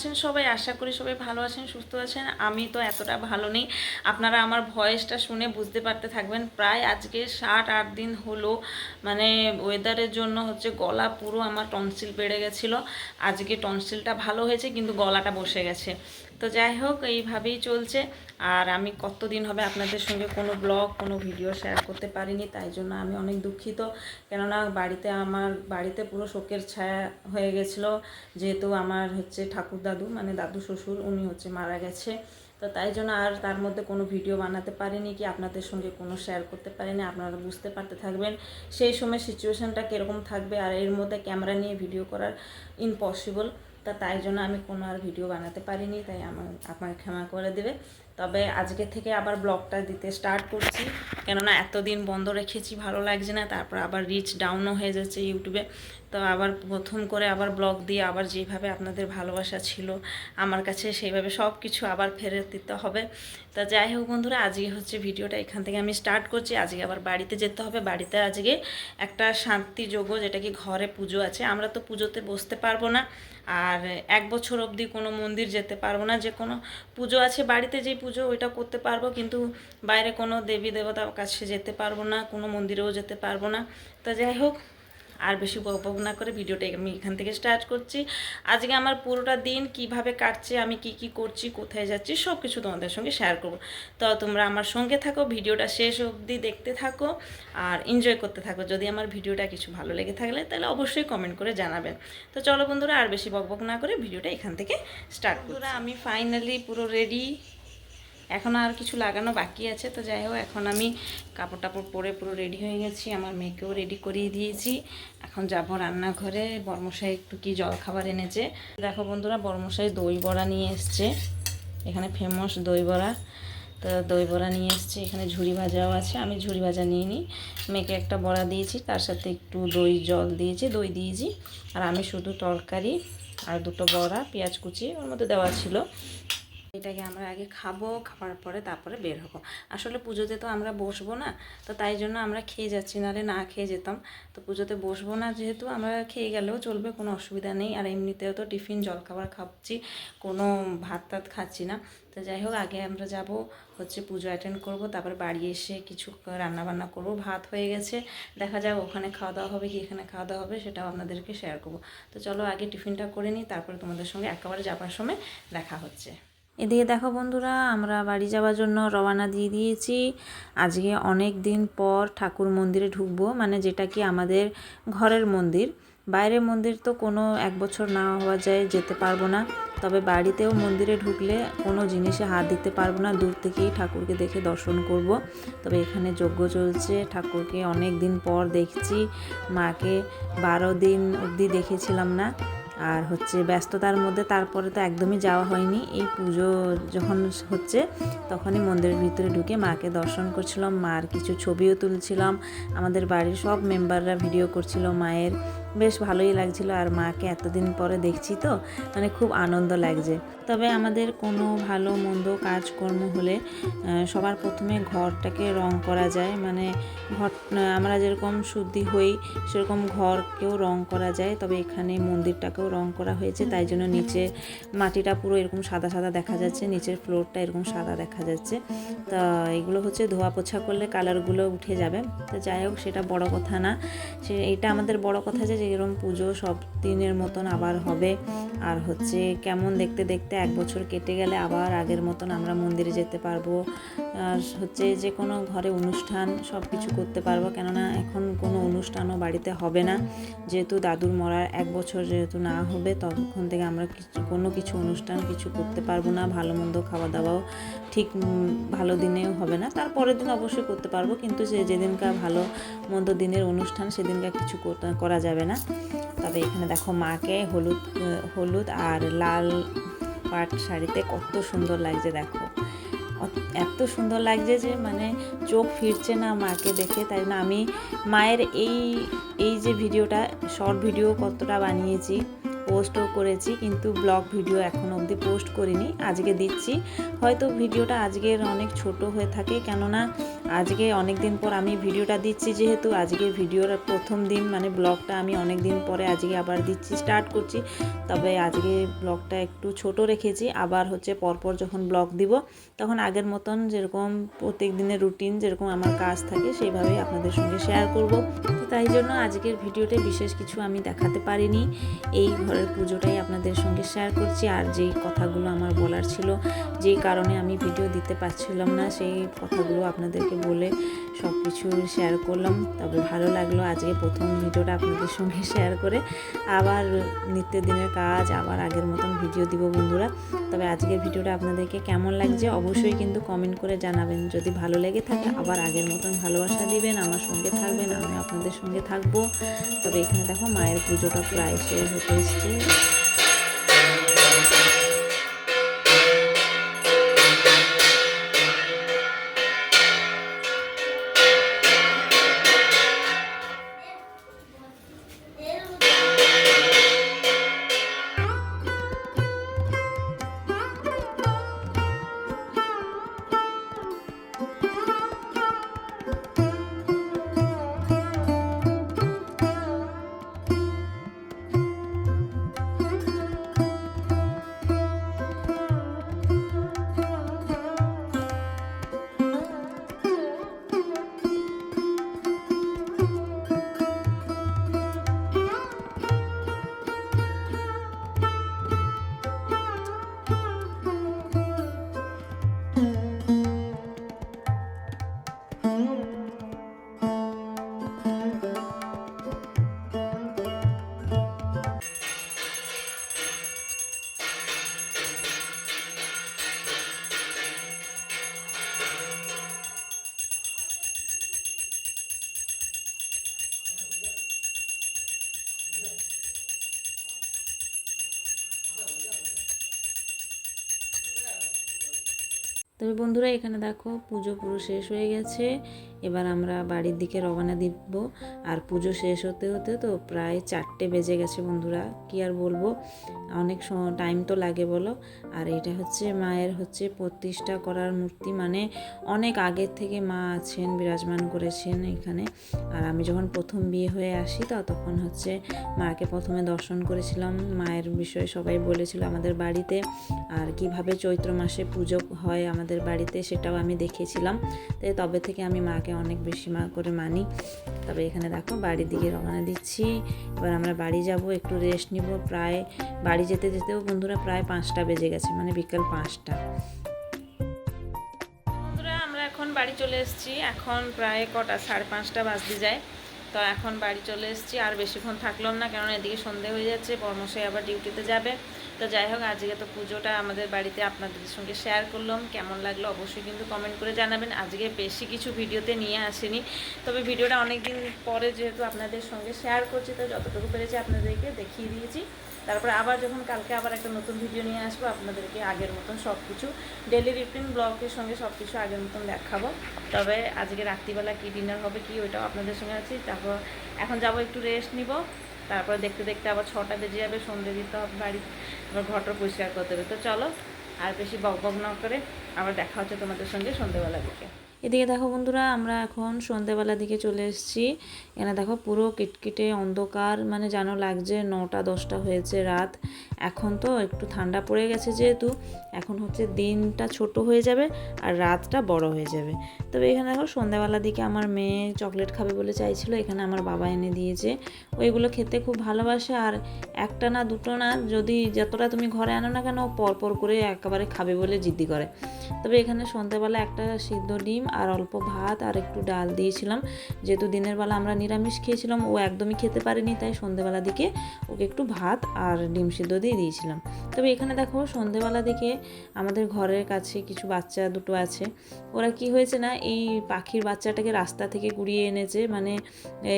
আছেন সবাই, আশা করি সবাই ভালো আছেন, সুস্থ আছেন। আমি তো এতটা ভালো নেই। আপনারা আমার ভয়েসটা শুনে বুঝতে পারতে থাকবেন। প্রায় আজকে ষাট আট দিন হলো মানে ওয়েদারের জন্য হচ্ছে গলা পুরো আমার টনসিল বেড়ে গেছিল। আজকে টনসিলটা ভালো হয়েছে, কিন্তু গলাটা বসে গেছে। তো যাই হোক, এইভাবেই চলছে। আর আমি কতদিন হবে আপনাদের সঙ্গে কোনো ব্লগ কোনো ভিডিও শেয়ার করতে পারিনি, তাই জন্য আমি অনেক দুঃখিত। কেননা বাড়িতে আমার, বাড়িতে পুরো শোকের ছায়া হয়ে গেছিল, যেহেতু আমার হচ্ছে ঠাকুর দাদু মানে দাদু শ্বশুর, উনি হচ্ছে মারা গেছে। তো তাই জন্য আর তার মধ্যে কোনো ভিডিও বানাতে পারিনি কি, আপনাদের সঙ্গে কোনো শেয়ার করতে পারিনি, আপনারা বুঝতে পারতে থাকবেন। সেই সময় সিচুয়েশানটা কীরকম থাকবে আর এর মধ্যে ক্যামেরা নিয়ে ভিডিও করার ইম্পসিবল তা তাই জন্য আমি কোনো আর ভিডিও বানাতে পারিনি, তাই আমার আপনাকে ক্ষমা করে দেবে। তবে আজকে থেকে আবার ব্লগটা দিতে স্টার্ট করছি, কেননা এতদিন বন্ধ রেখেছি, ভালো লাগছে না, তারপর আবার রিচ ডাউনও হয়ে যাচ্ছে ইউটিউবে তো আবার প্রথম করে আবার ব্লগ দিয়ে আবার যেভাবে আপনাদের ভালোবাসা ছিল, আমার কাছে সেইভাবে সব কিছু আবার ফেরত দিতে হবে। তা যাই হোক বন্ধুরা, আজকে হচ্ছে ভিডিওটা এখান থেকে আমি স্টার্ট করছি। আজকে আবার বাড়িতে যেতে হবে। বাড়িতে আজকে একটা শান্তি যোগ্য যেটা কি ঘরে পুজো আছে, আমরা তো পুজোতে বসতে পারব না। আর এক বছর অবধি কোনো মন্দির যেতে পারব না, যে কোনো পুজো আছে বাড়িতে যেই পুজো ওইটা করতে পারব, কিন্তু বাইরে কোনো দেবী দেবতার কাছে যেতে পারব না, কোনো মন্দিরেও যেতে পারব না। তা যাই হোক আর বেশি বকবক না করে ভিডিওটা আমি এখান থেকে স্টার্ট করছি। আজকে আমার পুরোটা দিন কীভাবে কাটছে আমি কি কি করছি কোথায় যাচ্ছি সব কিছু তোমাদের সঙ্গে শেয়ার করব। তো তোমরা আমার সঙ্গে থাকো ভিডিওটা শেষ অবধি দেখতে থাকো আর এনজয় করতে থাকো। যদি আমার ভিডিওটা কিছু ভালো লেগে থাকলে তাহলে অবশ্যই কমেন্ট করে জানাবেন। তো চলো বন্ধুরা আর বেশি বকবক না করে ভিডিওটা এখান থেকে স্টার্ট বন্ধুরা আমি ফাইনালি পুরো রেডি এখন আর কিছু লাগানো বাকি আছে, তো যাই হোক, এখন আমি কাপড় টাপড় পরে পুরো রেডি হয়ে গেছি, আমার মেয়েকেও রেডি করিয়ে দিয়েছি। এখন যাব রান্নাঘরে, বর্মশাই একটু কি জল খাবার এনেছে। দেখো বন্ধুরা, বর্মশাই দই বড়া নিয়ে এসছে, এখানে ফেমাস দই বড়া। তো দই বড়া নিয়ে এসছে, এখানে ঝুড়ি ভাজাও আছে, আমি ঝুড়ি ভাজা নিয়ে নিই। মেয়েকে একটা বড়া দিয়েছি, তার সাথে একটু দই জল দিয়েছি, দই দিয়েছি। আর আমি শুধু তরকারি আর দুটো বড়া, পেঁয়াজ কুচি, ওর মধ্যে দেওয়া ছিল। এটাকে আমরা আগে খাব, খাওয়ার পরে তারপরে বের হব। আসলে পুজোতে তো আমরা বসবো না, তো তাই জন্য আমরা খেয়ে যাচ্ছি, নাহলে না খেয়ে যেতাম। তো পুজোতে বসবো না যেহেতু আমরা খেয়ে গেলেও চলবে, কোনো অসুবিধা নেই। আর এমনিতেও তো টিফিন, জলখাবার খাচ্ছি, কোনো ভাত টাত খাচ্ছি না। তো যাই হোক, আগে আমরা যাব, হচ্ছে পুজো অ্যাটেন্ড করব, তারপর বাড়ি এসে কিছু রান্না বান্না করব। ভাত হয়ে গেছে, দেখা যাক ওখানে খাওয়া দাওয়া হবে কি এখানে খাওয়া দাওয়া হবে, সেটাও আপনাদেরকে শেয়ার করব। তো চলো আগে টিফিনটা করে নিই, তারপরে তোমাদের সঙ্গে একেবারে যাবার সময় দেখা হচ্ছে। এদিকে দেখো বন্ধুরা, আমরা বাড়ি যাওয়ার জন্য রওনা দিয়ে দিয়েছি। আজকে অনেক দিন পর ঠাকুর মন্দিরে ঢুকবো মানে যেটা কি আমাদের ঘরের মন্দির। বাইরের মন্দির তো কোনো এক বছর না হওয়া যায়, যেতে পারব না। তবে বাড়িতেও মন্দিরে ঢুকলে কোনো জিনিসে হাত দিতে পারব না, দূর থেকেই ঠাকুরকে দেখে দর্শন করব। তবে এখানে যজ্ঞ চলছে, ঠাকুরকে অনেক দিন পর দেখছি, মাকে বারো দিন অবধি দেখেছিলাম না। আর হচ্ছে ব্যস্ততার মধ্যে তারপরে তো একদমই যাওয়া হয়নি। এই পুজো যখন হচ্ছে তখনই মন্দিরের ভিতরে ঢুকে মাকে দর্শন করছিলাম, মার কিছু ছবিও তুলছিলাম। আমাদের বাড়ির সব মেম্বাররা ভিডিও করছিল মায়ের। বেশ ভালোই লাগছিল আর মাকে এতদিন পরে দেখছি তো মানে খুব আনন্দ লাগছে। তবে আমাদের কোনো ভালো মন্দ কাজকর্ম হলে সবার প্রথমে ঘরটাকে রং করা যায়। মানে ঘর আমরা যেরকম শুদ্ধি হই, সেরকম ঘরকেও রং করা যায়। তবে এখানে মন্দিরটাকেও রং করা হয়েছে, তাই জন্য নিচে মাটিটা পুরো এরকম সাদা সাদা দেখা যাচ্ছে, নিচের ফ্লোরটা এরকম সাদা দেখা যাচ্ছে। তা এগুলো হচ্ছে ধোয়া পোছা করলে কালারগুলো উঠে যাবে। তো যাই হোক, সেটা বড় কথা না। সে, এটা আমাদের বড় কথা যে এরকম পুজো সব দিনের মতন আবার হবে। আর হচ্ছে কেমন দেখতে দেখতে এক বছর কেটে গেলে আবার আগের মতন আমরা মন্দিরে যেতে পারব। আর হচ্ছে যে কোনো ঘরে অনুষ্ঠান সব কিছু করতে পারব, কেননা এখন কোনো অনুষ্ঠানও বাড়িতে হবে না। যেহেতু দাদুর মরার এক বছর যেহেতু না হবে, তখন থেকে আমরা কিছু, কোনো কিছু অনুষ্ঠান কিছু করতে পারব না। ভালো মন্দ খাওয়া দাওয়াও ঠিক ভালো দিনেও হবে না। তারপরের দিন অবশ্যই করতে পারব, কিন্তু যে যেদিনকার ভালো মন্দ দিনের অনুষ্ঠান সেদিনকার কিছু করা যাবে না। তবে এখানে দেখো মাকে হলুদ হলুদ আর লাল পাট শাড়িতে কত সুন্দর লাগছে দেখো। এত সুন্দর লাগছে যে মানে চোখ ফিরছে না মাকে দেখে। তাই না আমি মায়ের এই এই যে ভিডিওটা শর্ট ভিডিও কতটা বানিয়েছি পোস্টও করেছি, কিন্তু ব্লগ ভিডিও এখনও অবধি পোস্ট করিনি। আজকে দিচ্ছি। হয়তো ভিডিওটা আজকের অনেক ছোট হয়ে থাকে, কেননা আজকে অনেক দিন পর আমি ভিডিওটা দিচ্ছি যেহেতু আজকে ভিডিওর প্রথম দিন মানে ব্লগটা আমি অনেক দিন পরে আজকে আবার দিচ্ছি স্টার্ট করছি। তবে আজকে ব্লগটা একটু ছোট রেখেছি, আবার হচ্ছে পরপর যখন ব্লগ দিব, তখন আগের মতন যেরকম প্রত্যেক দিনের রুটিন যেরকম আমার কাজ থাকে, সেইভাবেই আপনাদের সঙ্গে শেয়ার করব। তো তাই জন্য আজকের ভিডিওতে বিশেষ কিছু আমি দেখাতে পারিনি। এই ঘরের পুজোটাই আপনাদের সঙ্গে শেয়ার করছি, আর যেই কথাগুলো আমার বলার ছিল, যেই কারণে আমি ভিডিও দিতে পারছিলাম না, সেই কথাগুলো আপনাদেরকে বলে সব কিছু শেয়ার করলাম। তবে ভালো লাগল আজকে প্রথম ভিডিওটা আপনাদের সঙ্গে শেয়ার করে। আবার নিত্যদিনের কাজ, আবার আগের মতন ভিডিও দিব বন্ধুরা। তবে আজকের ভিডিওটা আপনাদেরকে কেমন লাগছে অবশ্যই কিন্তু কমেন্ট করে জানাবেন। যদি ভালো লেগে থাকে, আবার আগের মতন ভালোবাসা দিবেন, আমার সঙ্গে থাকবেন আমি আপনাদের সঙ্গে থাকব। তবে এখানে দেখো মায়ের পুজোটা প্রায় শেষ হতে এসছে। তবে বন্ধুরা এখানে দেখো পুজো পুরো শেষ হয়ে গেছে। এবার আমরা বাড়ির দিকে রওনা দিব। আর পুজো শেষ হতে হতে তো প্রায় চারটে বেজে গেছে বন্ধুরা, কি আর বলব? অনেক টাইম তো লাগে বলো। আর এটা হচ্ছে মায়ের হচ্ছে প্রতিষ্ঠা করার মূর্তি মানে অনেক আগের থেকে মা আছেন, বিরাজমান করেছেন এখানে। আর আমি যখন প্রথম বিয়ে হয়ে আসি তো তখন হচ্ছে মাকে প্রথমে দর্শন করেছিলাম। মায়ের বিষয়ে সবাই বলেছিল আমাদের বাড়িতে। আর কীভাবে চৈত্র মাসে পুজো হয় আমাদের বাড়িতে সেটাও আমি দেখেছিলাম। তাই তবে থেকে আমি মাকে অনেক বেশি মা করে মানি। তবে এখানে দেখো বাড়ির দিকে রওনা দিচ্ছি। এবার আমরা বাড়ি যাব, একটু রেস্ট নিব। প্রায় বাড়ি যেতে যেতেও বন্ধুরা প্রায় পাঁচটা বেজে গেছে মানে বিকাল পাঁচটা। বন্ধুরা, আমরা এখন বাড়ি চলে এসেছি। এখন প্রায় কটা, সাড়ে পাঁচটা বাজতে যায়। তো এখন বাড়ি চলে এসেছি। আর বেশিক্ষণ থাকলাম না কারণ এদিকে সন্ধে হয়ে যাচ্ছে। পরমশাই আবার ডিউটিতে যাবে। তো যাই হোক, আজকে তো পুজোটা আমাদের বাড়িতে আপনাদের সঙ্গে শেয়ার করলাম। কেমন লাগল অবশ্যই কিন্তু কমেন্ট করে জানাবেন। আজকে বেশি কিছু ভিডিওতে নিয়ে আসেনি। তবে ভিডিওটা অনেক দিন পরে যেহেতু আপনাদের সঙ্গে শেয়ার করছি, তো যতটুকু পেরেছি আপনাদেরকে দেখিয়ে দিয়েছি। তারপরে আবার যখন কালকে আবার একটা নতুন ভিডিও নিয়ে আসব, আপনাদেরকে আগের মতন সব কিছু ডেলি রুটিন ব্লগের সঙ্গে সব কিছু আগের মতন দেখাবো। তবে আজকে রাত্রিবেলা কী ডিনার হবে কি ওইটাও আপনাদের সঙ্গে আছি। তারপর এখন যাব একটু রেস্ট নিব। তারপরে দেখতে দেখতে আবার ছটা বেজে যাবে, সন্ধে দিতে হবে বাড়ি, আবার ঘরটা পরিষ্কার করতে হবে। তো চলো, আর বেশি বক বক না করে আবার দেখা হচ্ছে তোমাদের সঙ্গে সন্ধ্যেবেলা দিকে। এদিকে দেখো বন্ধুরা, আমরা এখন সন্ধেবেলা দিকে চলে এসেছি। এখানে দেখো পুরো কিটকিটে অন্ধকার মানে যেন লাগছে নটা, দশটা হয়েছে রাত। এখন তো একটু ঠান্ডা পড়ে গেছে যেহেতু, এখন হচ্ছে দিনটা ছোট হয়ে যাবে আর রাতটা বড় হয়ে যাবে। তবে এখানে দেখো সন্ধ্যাবেলার দিকে আমার মেয়ে চকলেট খাবে বলে চাইছিল, এখানে আমার বাবা এনে দিয়েছে। ওইগুলো খেতে খুব ভালোবাসে আর একটা না দুটো না যদি যতটা তুমি ঘরে আনো না কেন পরপর করে একেবারে খাবে বলে জিদ্দি করে। তবে এখানে সন্ধ্যাবেলা একটা সিদ্ধ ডিম আর অল্প ভাত আর একটু ডাল দিয়েছিলাম। যেহেতু দিনের বেলা আমরা নিরামিষ খেয়েছিলাম, ও একদমই খেতে পারেনি, তাই সন্ধ্যেবেলা দিকে ওকে একটু ভাত আর ডিম সিদ্ধ দিয়ে দিয়েছিলাম। তবে এখানে দেখো সন্ধ্যেবেলা দিকে আমাদের ঘরের কাছে কিছু বাচ্চা দুটো আছে। ওরা কি হয়েছে না, এই পাখির বাচ্চাটাকে রাস্তা থেকে কুড়িয়ে এনেছে মানে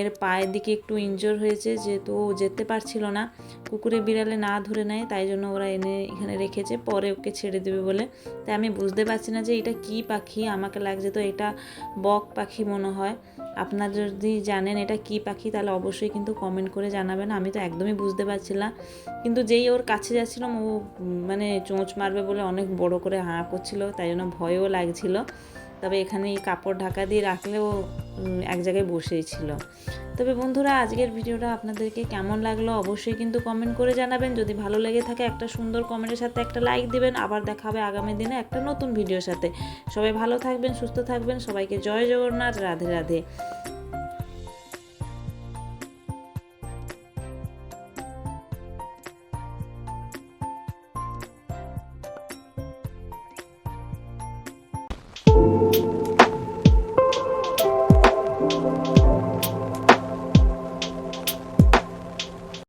এর পায়ের দিকে একটু ইনজোর হয়েছে, যেহেতু ও যেতে পারছিল না। কুকুরে বিড়ালে না ধরে নেয়, তাই জন্য ওরা এনে এখানে রেখেছে, পরে ওকে ছেড়ে দেবে বলে। তাই আমি বুঝতে পারছি না যে এটা কি পাখি, আমাকে লাগছে তো এটা বক পাখি মনে হয়। আপনার যদি জানেন এটা কি পাখি, তাহলে অবশ্যই কিন্তু কমেন্ট করে জানাবেন। আমি তো একদমই বুঝতে পারছিলাম কিন্তু যেই ওর কাছে যাচ্ছিলাম, ও মানে চোঁচ মারবে বলে অনেক বড় করে হাঁ করছিল, তাই জন্য ভয়ও লাগছিল। তবে এখানে এই কাপড় ঢাকা দিয়ে রাখলেও এক জায়গায় বসেই ছিল। তবে বন্ধুরা, আজকের ভিডিওটা আপনাদেরকে কেমন লাগল অবশ্যই কিন্তু কমেন্ট করে জানাবেন। যদি ভালো লেগে থাকে একটা সুন্দর কমেন্টের সাথে একটা লাইক দিবেন। আবার দেখা হবে আগামী দিনে একটা নতুন ভিডিওর সাথে। সবাই ভালো থাকবেন, সুস্থ থাকবেন। সবাইকে জয় জগন্নাথ। রাধে রাধে।